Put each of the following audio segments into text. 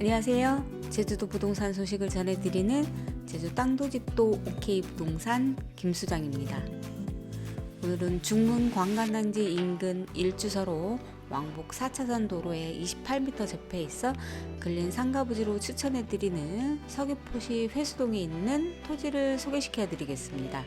안녕하세요. 제주도 부동산 소식을 전해드리는 제주 땅도집도 OK 부동산 김수장입니다. 오늘은 중문 관광단지 인근 1주소로 왕복 4차선 도로에 28m 접해 있어 근린 상가부지로 추천해드리는 서귀포시 회수동에 있는 토지를 소개시켜드리겠습니다.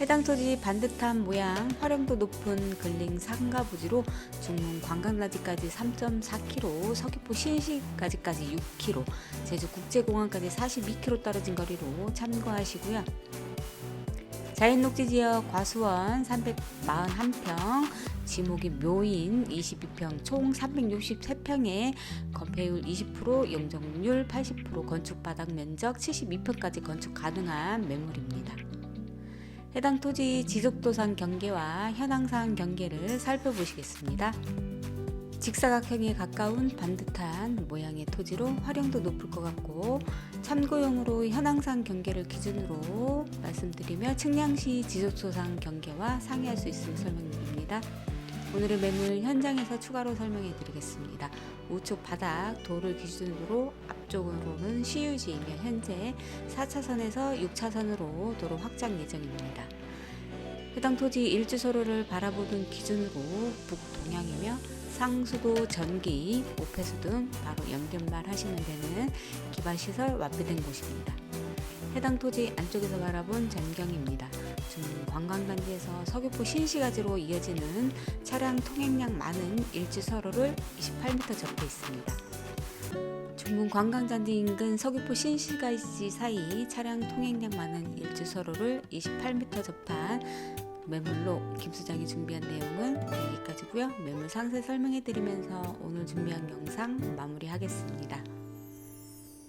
해당 토지 반듯한 모양, 활용도 높은 근린 상가 부지로 중문 관광단지까지 3.4km, 서귀포 신시까지까지 6km, 제주 국제공항까지 42km 떨어진 거리로 참고하시고요. 자연녹지 지역 과수원 341평, 지목이 묘인 22평, 총 363평에 건폐율 20%, 용적률 80%, 건축 바닥 면적 72평까지 건축 가능한 매물입니다. 해당 토지 지속도상 경계와 현황상 경계를 살펴보시겠습니다. 직사각형에 가까운 반듯한 모양의 토지로 활용도 높을 것 같고 참고용으로 현황상 경계를 기준으로 말씀드리며 측량시 지속도상 경계와 상의할 수 있음을 설명드립니다. 오늘의 매물 현장에서 추가로 설명해 드리겠습니다. 우측 바닥 도를 기준으로 앞쪽으로는 시유지이며 현재 4차선에서 6차선으로 도로 확장 예정입니다. 해당 토지 일주소로를 바라보는 기준으로 북동향이며 상수도, 전기, 오폐수 등 바로 연결만 하시면 되는 기반시설 완비된 곳입니다. 해당 토지 안쪽에서 바라본 전경입니다. 중문 관광단지에서 서귀포 신시가지로 이어지는 차량 통행량 많은 일지서로를 28m 접해 있습니다. 중문 관광단지 인근 서귀포 신시가지 사이 차량 통행량 많은 일지서로를 28m 접한 매물로 김 수장이 준비한 내용은 여기까지고요. 매물 상세 설명해 드리면서 오늘 준비한 영상 마무리하겠습니다.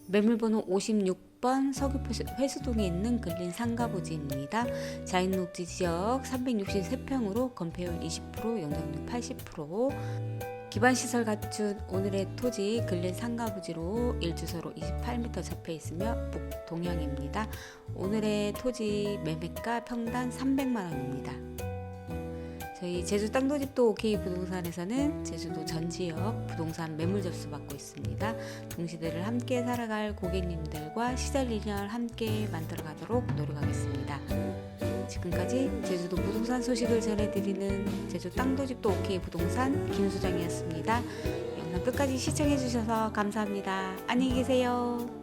매물번호 56번 서귀포 회수동에 있는 근린 상가부지입니다. 자연녹지 지역 363평으로 건폐율 20%, 용적률 80%, 기반시설 갖춘 오늘의 토지 근린 상가부지로 일주소로 28m 접해 있으며 북동향입니다. 오늘의 토지 매매가 평당 300만 원입니다. 저희 제주 땅도집도 OK 부동산에서는 제주도 전 지역 부동산 매물 접수 받고 있습니다. 동시대를 함께 살아갈 고객님들과 시절 인연 함께 만들어 가도록 노력하겠습니다. 지금까지 제주도 부동산 소식을 전해드리는 제주 땅도집도 OK 부동산 김수정이었습니다. 영상 끝까지 시청해주셔서 감사합니다. 안녕히 계세요.